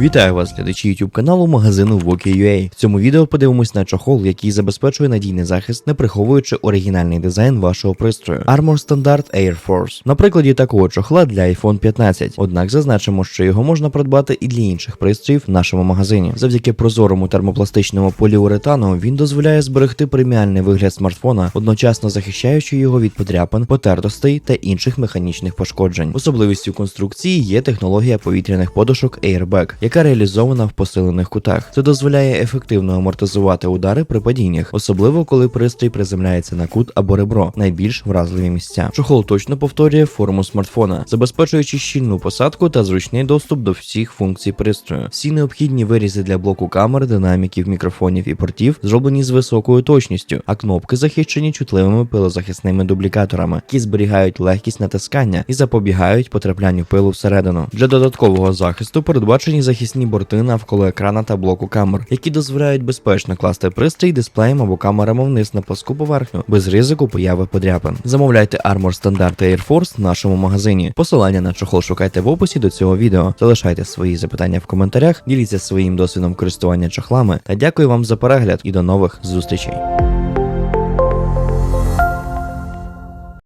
Вітаю вас, глядачі YouTube каналу магазину Woki.ua. В цьому відео подивимось на чохол, який забезпечує надійний захист, не приховуючи оригінальний дизайн вашого пристрою. Armor Standard Air Force. На прикладі такого чохла для iPhone 15. Однак зазначимо, що його можна придбати і для інших пристроїв в нашому магазині. Завдяки прозорому термопластичному поліуретану він дозволяє зберегти преміальний вигляд смартфона, одночасно захищаючи його від подряпин, потертостей та інших механічних пошкоджень. Особливістю конструкції є технологія повітряних подушок Airbag, яка реалізована в посилених кутах. Це дозволяє ефективно амортизувати удари при падіннях, особливо коли пристрій приземляється на кут або ребро, найбільш вразливі місця. Чохол точно повторює форму смартфона, забезпечуючи щільну посадку та зручний доступ до всіх функцій пристрою. Всі необхідні вирізи для блоку камер, динаміків, мікрофонів і портів зроблені з високою точністю, а кнопки захищені чутливими пилозахисними дублікаторами, які зберігають легкість натискання і запобігають потраплянню пилу всередину. Для додаткового захисту передбачені захисні борти навколо екрана та блоку камер, які дозволяють безпечно класти пристрій дисплеєм або камерами вниз на плоску поверхню, без ризику появи подряпин. Замовляйте Armor Standard Air Force в нашому магазині. Посилання на чохол шукайте в описі до цього відео. Залишайте свої запитання в коментарях, діліться своїм досвідом користування чохлами та дякую вам за перегляд і до нових зустрічей.